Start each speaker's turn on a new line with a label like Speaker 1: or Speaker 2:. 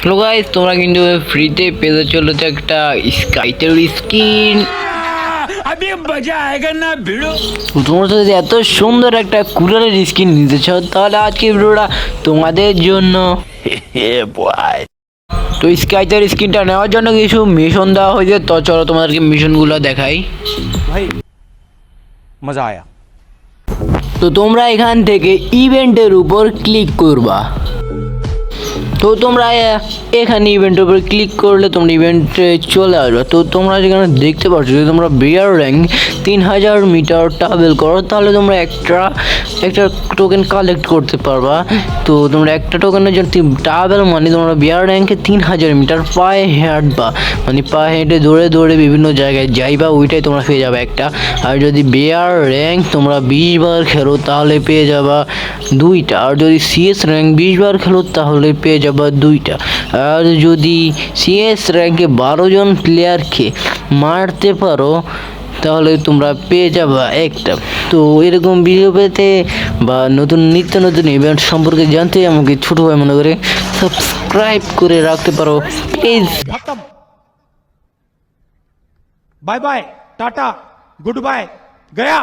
Speaker 1: Hello guys তোমরা কিন্তু ফ্রিতে পেতে চলেছে একটা স্কাইটের স্কিন তোমরা যদি এত সুন্দর একটা কুলারের স্কিন নিতে চাও তাহলে আজকে ভিডিওটা তোমাদের জন্য। তো স্কাইটার স্কিনটা নেওয়ার জন্য কিছু মিশন দেওয়া হয়েছে তো চলো তোমাদেরকে মিশনগুলো দেখাই।
Speaker 2: ভাই মজা আয়া।
Speaker 1: তো তোমরা এখান থেকে ইভেন্টের উপর ক্লিক করবা। তো তোমরা এখানে ইভেন্টের উপর ক্লিক করলে তোমরা ইভেন্টে চলে আসবে। তো তোমরা যেখানে দেখতে পাচ্ছ যদি তোমরা বিয়ার র্যাঙ্ক তিন হাজার মিটার ট্রাভেল করো, তাহলে তোমরা একটা একটা টোকেন কালেক্ট করতে পারবা। তো তোমরা একটা টোকেনের জন্য ট্রাভেল মানে তোমরা বিয়ার র্যাঙ্কে তিন হাজার মিটার পায়ে হাঁটবা। মানে পায়ে হেঁটে দৌড়ে দৌড়ে বিভিন্ন জায়গায় যাইবা, ওইটাই তোমরা পেয়ে যাবে একটা। আর যদি বিয়ার র্যাঙ্ক তোমরা বিশ বার খেলো, তাহলে পেয়ে যাবা দুইটা। আর যদি সিএস র্যাঙ্ক বিশ বার খেলো, তাহলে পেয়ে যাবা একটা বা দুইটা। আর যদি সিএস র্যাঙ্কে বারো জন প্লেয়ারকে মারতে পারো, তাহলে তোমরা পেয়ে যাবা একটা। তো এরকম ভিডিও পেতে বা নতুন নিত্য নতুন ইভেন্ট সম্পর্কে জানতে আমাকে ছোট ভাই মনে করে সাবস্ক্রাইব করে রাখতে পারো please
Speaker 2: bye bye tata goodbye Gaya